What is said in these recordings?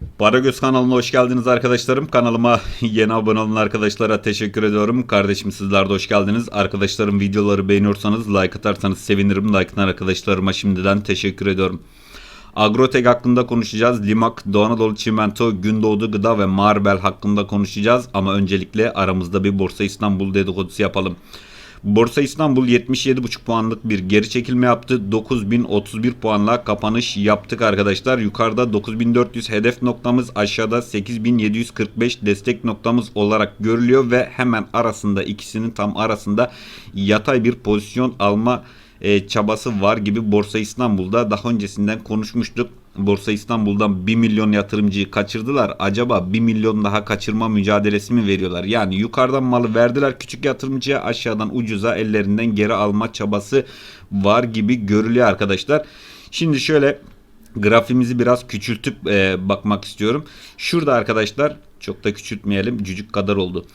Baragöz kanalına hoş geldiniz arkadaşlarım. Kanalıma yeni abone olan arkadaşlara teşekkür ediyorum. Kardeşim sizler de hoş geldiniz. Arkadaşlarım videoları beğeniyorsanız like atarsanız sevinirim. Like atan arkadaşlarıma şimdiden teşekkür ediyorum. Agrotek hakkında konuşacağız. Limak, Doğu Anadolu Çimento, Gündoğdu Gıda ve Marbel hakkında konuşacağız. Ama öncelikle aramızda bir Borsa İstanbul dedikodusu yapalım. Borsa İstanbul 77,5 puanlık bir geri çekilme yaptı. 9031 puanla kapanış yaptık arkadaşlar. Yukarıda 9400 hedef noktamız aşağıda 8745 destek noktamız olarak görülüyor ve hemen arasında ikisinin tam arasında yatay bir pozisyon alma e, çabası var gibi Borsa İstanbul'da daha öncesinden konuşmuştuk. Borsa İstanbul'dan 1 milyon yatırımcıyı kaçırdılar. Acaba 1 milyon daha kaçırma mücadelesi mi veriyorlar? Yani yukarıdan malı verdiler küçük yatırımcıya aşağıdan ucuza ellerinden geri alma çabası var gibi görülüyor arkadaşlar. Şimdi şöyle grafimizi biraz küçültüp e, bakmak istiyorum. Şurada arkadaşlar çok da küçültmeyelim cücük kadar oldu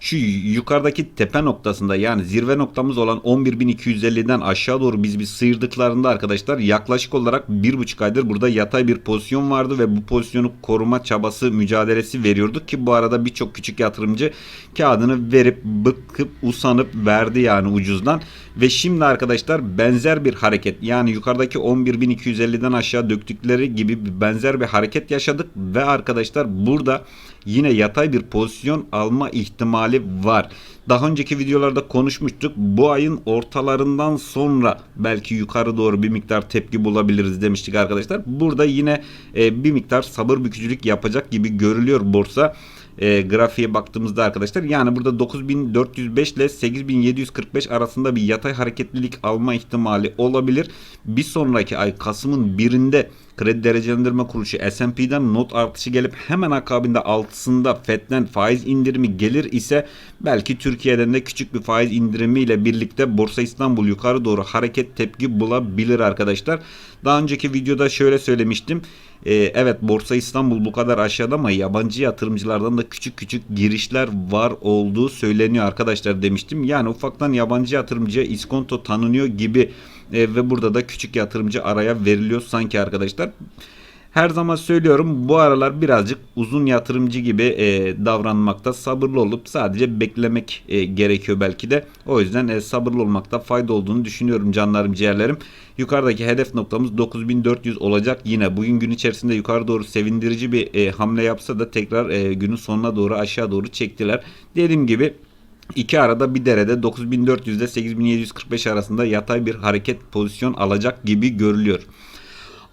şu yukarıdaki tepe noktasında yani zirve noktamız olan 11.250'den aşağı doğru biz bir sıyırdıklarında arkadaşlar yaklaşık olarak bir buçuk aydır burada yatay bir pozisyon vardı ve bu pozisyonu koruma çabası mücadelesi veriyorduk ki bu arada birçok küçük yatırımcı kağıdını verip bıkıp usanıp verdi yani ucuzdan. Ve şimdi arkadaşlar benzer bir hareket yani yukarıdaki 11.250'den aşağı döktükleri gibi benzer bir hareket yaşadık ve arkadaşlar burada yine yatay bir pozisyon alma ihtimali var. Daha önceki videolarda konuşmuştuk. Bu ayın ortalarından sonra belki yukarı doğru bir miktar tepki bulabiliriz demiştik arkadaşlar. Burada yine e, bir miktar sabır bükücülük yapacak gibi görülüyor borsa e, grafiğe baktığımızda arkadaşlar yani burada 9405 ile 8745 arasında bir yatay hareketlilik alma ihtimali olabilir. Bir sonraki ay Kasım'ın birinde kredi derecelendirme kuruluşu S&P'den not artışı gelip hemen akabinde altısında FED'den faiz indirimi gelir ise belki Türkiye'den de küçük bir faiz indirimi ile birlikte Borsa İstanbul yukarı doğru hareket tepki bulabilir arkadaşlar. Daha önceki videoda şöyle söylemiştim. Ee, evet Borsa İstanbul bu kadar aşağıda ama yabancı yatırımcılardan da küçük küçük girişler var olduğu söyleniyor arkadaşlar demiştim. Yani ufaktan yabancı yatırımcıya iskonto tanınıyor gibi e, ve burada da küçük yatırımcı araya veriliyor sanki arkadaşlar. Her zaman söylüyorum bu aralar birazcık uzun yatırımcı gibi e, davranmakta sabırlı olup sadece beklemek e, gerekiyor belki de. O yüzden e, sabırlı olmakta fayda olduğunu düşünüyorum canlarım ciğerlerim. Yukarıdaki hedef noktamız 9400 olacak. Yine bugün gün içerisinde yukarı doğru sevindirici bir e, hamle yapsa da tekrar e, günün sonuna doğru aşağı doğru çektiler. Dediğim gibi İki arada bir derede 9400 ile 8745 arasında yatay bir hareket pozisyon alacak gibi görülüyor.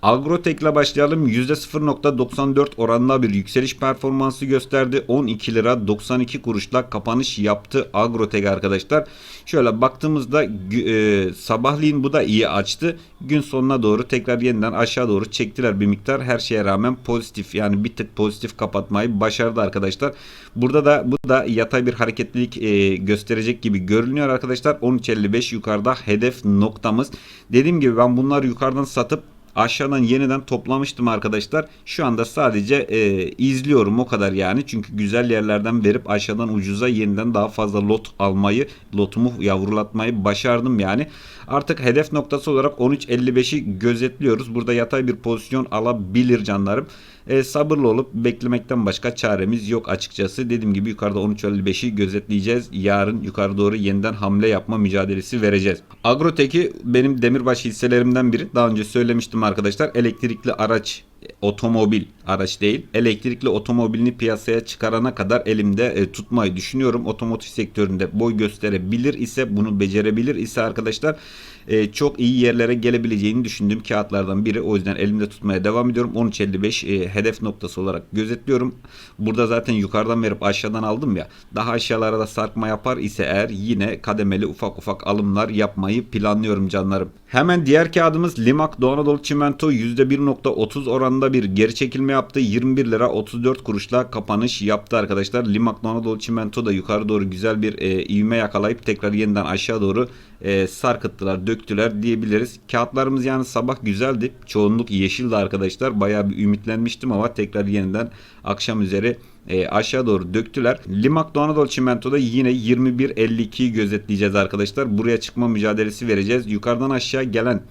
Agrotek ile başlayalım. %0.94 oranında bir yükseliş performansı gösterdi. 12 lira 92 kuruşla kapanış yaptı Agrotek arkadaşlar. Şöyle baktığımızda e, sabahleyin bu da iyi açtı. Gün sonuna doğru tekrar yeniden aşağı doğru çektiler bir miktar. Her şeye rağmen pozitif yani bir tık pozitif kapatmayı başardı arkadaşlar. Burada da bu da yatay bir hareketlilik e, gösterecek gibi görünüyor arkadaşlar. 13.55 yukarıda hedef noktamız. Dediğim gibi ben bunları yukarıdan satıp aşağıdan yeniden toplamıştım arkadaşlar. Şu anda sadece e, izliyorum o kadar yani. Çünkü güzel yerlerden verip aşağıdan ucuza yeniden daha fazla lot almayı, lotumu yavrulatmayı başardım yani. Artık hedef noktası olarak 13.55'i gözetliyoruz. Burada yatay bir pozisyon alabilir canlarım. E, sabırlı olup beklemekten başka çaremiz yok açıkçası. Dediğim gibi yukarıda 13.55'i gözetleyeceğiz. Yarın yukarı doğru yeniden hamle yapma mücadelesi vereceğiz. Agroteki benim demirbaş hisselerimden biri. Daha önce söylemiştim arkadaşlar. Elektrikli araç otomobil araç değil elektrikli otomobilini piyasaya çıkarana kadar elimde e, tutmayı düşünüyorum. Otomotiv sektöründe boy gösterebilir ise bunu becerebilir ise arkadaşlar e, çok iyi yerlere gelebileceğini düşündüğüm kağıtlardan biri. O yüzden elimde tutmaya devam ediyorum. 13.55 e, hedef noktası olarak gözetliyorum. Burada zaten yukarıdan verip aşağıdan aldım ya. Daha aşağılara da sarkma yapar ise eğer yine kademeli ufak ufak alımlar yapmayı planlıyorum canlarım. Hemen diğer kağıdımız Limak Doğu Anadolu Çimento %1.30 oranında bir geri çekilme yaptı. 21 lira 34 kuruşla kapanış yaptı arkadaşlar. Limak Anadolu Çimento da yukarı doğru güzel bir e, ivme yakalayıp tekrar yeniden aşağı doğru e, sarkıttılar, döktüler diyebiliriz. Kağıtlarımız yani sabah güzeldi. Çoğunluk yeşildi arkadaşlar. Bayağı bir ümitlenmiştim ama tekrar yeniden akşam üzeri e, aşağı doğru döktüler. Limak Doğu Anadolu Çimento'da yine 21.52'yi gözetleyeceğiz arkadaşlar. Buraya çıkma mücadelesi vereceğiz. Yukarıdan aşağı gelen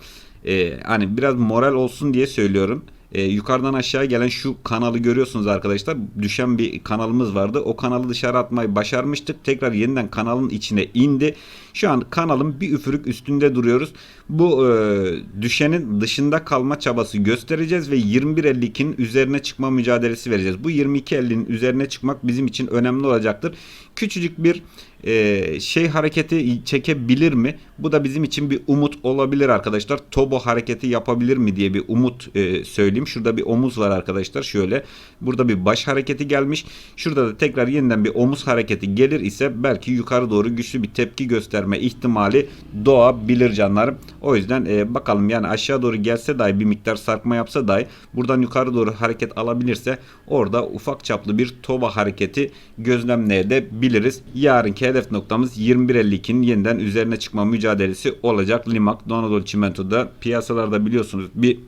e, hani biraz moral olsun diye söylüyorum. E, yukarıdan aşağı gelen şu kanalı görüyorsunuz arkadaşlar. Düşen bir kanalımız vardı. O kanalı dışarı atmayı başarmıştık. Tekrar yeniden kanalın içine indi. Şu an kanalın bir üfürük üstünde duruyoruz. Bu e, düşenin dışında kalma çabası göstereceğiz ve 21.52'nin üzerine çıkma mücadelesi vereceğiz. Bu 22.50'nin üzerine çıkmak bizim için önemli olacaktır. Küçücük bir e, şey hareketi çekebilir mi? Bu da bizim için bir umut olabilir arkadaşlar. Tobo hareketi yapabilir mi diye bir umut e, söyleyeyim. Şurada bir omuz var arkadaşlar. Şöyle burada bir baş hareketi gelmiş. Şurada da tekrar yeniden bir omuz hareketi gelir ise belki yukarı doğru güçlü bir tepki gösterme ihtimali doğabilir canlarım. O yüzden e, bakalım yani aşağı doğru gelse dahi bir miktar sarkma yapsa dahi buradan yukarı doğru hareket alabilirse orada ufak çaplı bir toba hareketi gözlemleyebiliriz. Yarınki hedef noktamız 21.52'nin yeniden üzerine çıkma mücadelesi olacak. Limak, Donadol Çimento'da piyasalarda biliyorsunuz bir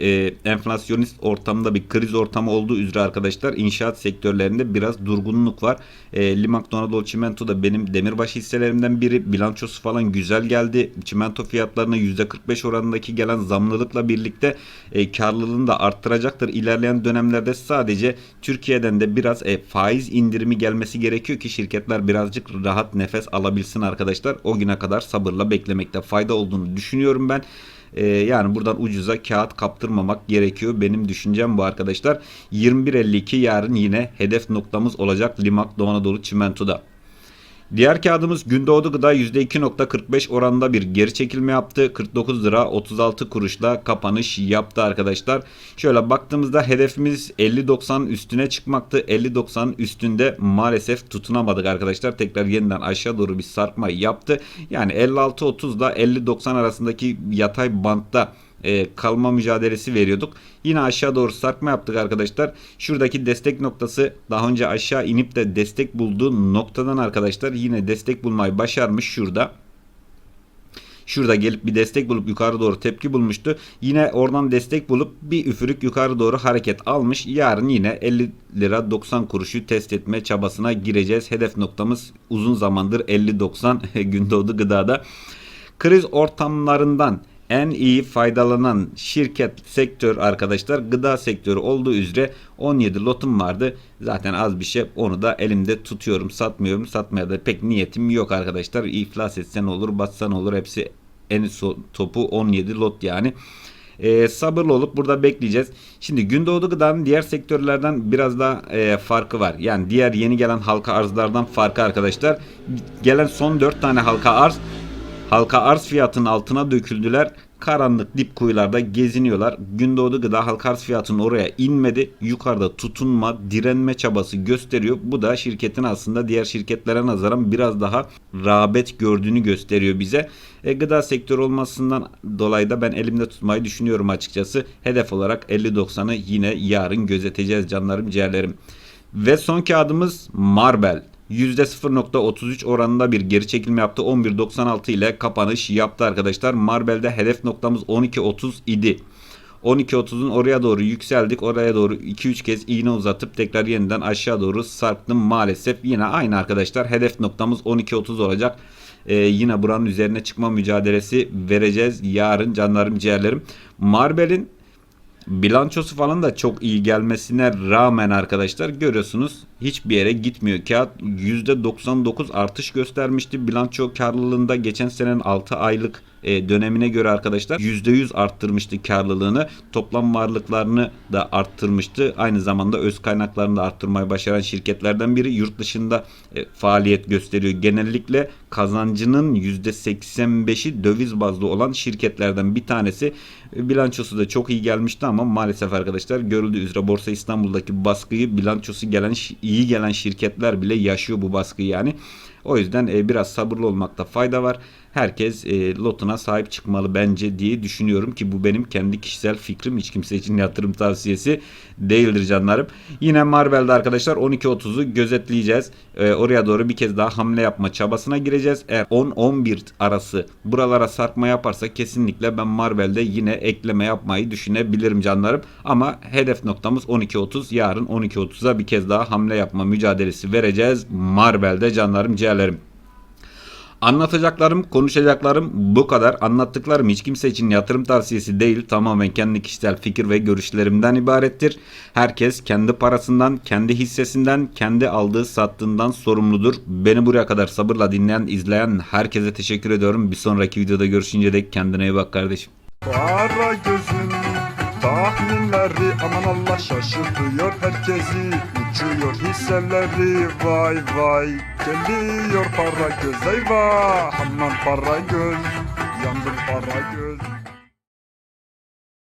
e, enflasyonist ortamda bir kriz ortamı olduğu üzere arkadaşlar inşaat sektörlerinde biraz durgunluk var. E, Limak Donadol Çimento da benim demirbaş hisselerimden biri. Bilançosu falan güzel geldi. Çimento fiyatlarına %45 oranındaki gelen zamlılıkla birlikte e, karlılığını da arttıracaktır. İlerleyen dönemlerde sadece Türkiye'den de biraz e, faiz indirimi gelmesi gerekiyor ki şirketler birazcık rahat nefes alabilsin arkadaşlar. O güne kadar sabırla beklemekte fayda olduğunu düşünüyorum ben. Ee, yani buradan ucuza kağıt kaptırmamak gerekiyor. Benim düşüncem bu arkadaşlar. 21.52 yarın yine hedef noktamız olacak Limak Doğu Anadolu Çimento'da. Diğer kağıdımız Gündoğdu Gıda %2.45 oranında bir geri çekilme yaptı. 49 lira 36 kuruşla kapanış yaptı arkadaşlar. Şöyle baktığımızda hedefimiz 50.90 üstüne çıkmaktı. 50.90 üstünde maalesef tutunamadık arkadaşlar. Tekrar yeniden aşağı doğru bir sarkma yaptı. Yani 56.30 ile 50.90 arasındaki yatay bantta e, kalma mücadelesi veriyorduk. Yine aşağı doğru sarkma yaptık arkadaşlar. Şuradaki destek noktası daha önce aşağı inip de destek bulduğu noktadan arkadaşlar yine destek bulmayı başarmış şurada. Şurada gelip bir destek bulup yukarı doğru tepki bulmuştu. Yine oradan destek bulup bir üfürük yukarı doğru hareket almış. Yarın yine 50 lira 90 kuruşu test etme çabasına gireceğiz. Hedef noktamız uzun zamandır 50-90 Gündoğdu Gıda'da. Kriz ortamlarından en iyi faydalanan şirket sektör arkadaşlar gıda sektörü olduğu üzere 17 lotum vardı. Zaten az bir şey onu da elimde tutuyorum satmıyorum satmaya da pek niyetim yok arkadaşlar. İflas etsen olur batsan olur hepsi en son topu 17 lot yani. E, sabırlı olup burada bekleyeceğiz. Şimdi Gündoğdu Gıda'nın diğer sektörlerden biraz daha e, farkı var. Yani diğer yeni gelen halka arzlardan farkı arkadaşlar. Gelen son 4 tane halka arz Halka arz fiyatının altına döküldüler. Karanlık dip kuyularda geziniyorlar. Gündoğdu gıda halka arz fiyatının oraya inmedi. Yukarıda tutunma, direnme çabası gösteriyor. Bu da şirketin aslında diğer şirketlere nazaran biraz daha rağbet gördüğünü gösteriyor bize. E, gıda sektörü olmasından dolayı da ben elimde tutmayı düşünüyorum açıkçası. Hedef olarak 50-90'ı yine yarın gözeteceğiz canlarım ciğerlerim. Ve son kağıdımız Marbel. %0.33 oranında bir geri çekilme yaptı. 11.96 ile kapanış yaptı arkadaşlar. Marbel'de hedef noktamız 12.30 idi. 12.30'un oraya doğru yükseldik. Oraya doğru 2-3 kez iğne uzatıp tekrar yeniden aşağı doğru sarktım maalesef. Yine aynı arkadaşlar. Hedef noktamız 12.30 olacak. Ee, yine buranın üzerine çıkma mücadelesi vereceğiz yarın canlarım ciğerlerim. Marbel'in bilançosu falan da çok iyi gelmesine rağmen arkadaşlar görüyorsunuz hiçbir yere gitmiyor. Kağıt %99 artış göstermişti. Bilanço karlılığında geçen senenin 6 aylık e, dönemine göre arkadaşlar %100 arttırmıştı karlılığını. Toplam varlıklarını da arttırmıştı. Aynı zamanda öz kaynaklarını da arttırmayı başaran şirketlerden biri yurt dışında e, faaliyet gösteriyor. Genellikle kazancının %85'i döviz bazlı olan şirketlerden bir tanesi. Bilançosu da çok iyi gelmişti ama maalesef arkadaşlar görüldüğü üzere Borsa İstanbul'daki baskıyı bilançosu gelen iyi gelen şirketler bile yaşıyor bu baskıyı yani. O yüzden e, biraz sabırlı olmakta fayda var herkes e, lotuna sahip çıkmalı bence diye düşünüyorum ki bu benim kendi kişisel fikrim. Hiç kimse için yatırım tavsiyesi değildir canlarım. Yine Marvel'de arkadaşlar 12.30'u gözetleyeceğiz. E, oraya doğru bir kez daha hamle yapma çabasına gireceğiz. Eğer 10-11 arası buralara sarkma yaparsa kesinlikle ben Marvel'de yine ekleme yapmayı düşünebilirim canlarım. Ama hedef noktamız 12.30. Yarın 12.30'a bir kez daha hamle yapma mücadelesi vereceğiz. Marvel'de canlarım ciğerlerim. Anlatacaklarım, konuşacaklarım bu kadar. Anlattıklarım hiç kimse için yatırım tavsiyesi değil. Tamamen kendi kişisel fikir ve görüşlerimden ibarettir. Herkes kendi parasından, kendi hissesinden, kendi aldığı sattığından sorumludur. Beni buraya kadar sabırla dinleyen, izleyen herkese teşekkür ediyorum. Bir sonraki videoda görüşünce dek kendine iyi bak kardeşim. Para gözün tahminleri aman Allah şaşırtıyor herkesi Uçuyor hisseleri vay vay. Geliyor para göz eyvah. Aman para göz yandım para göz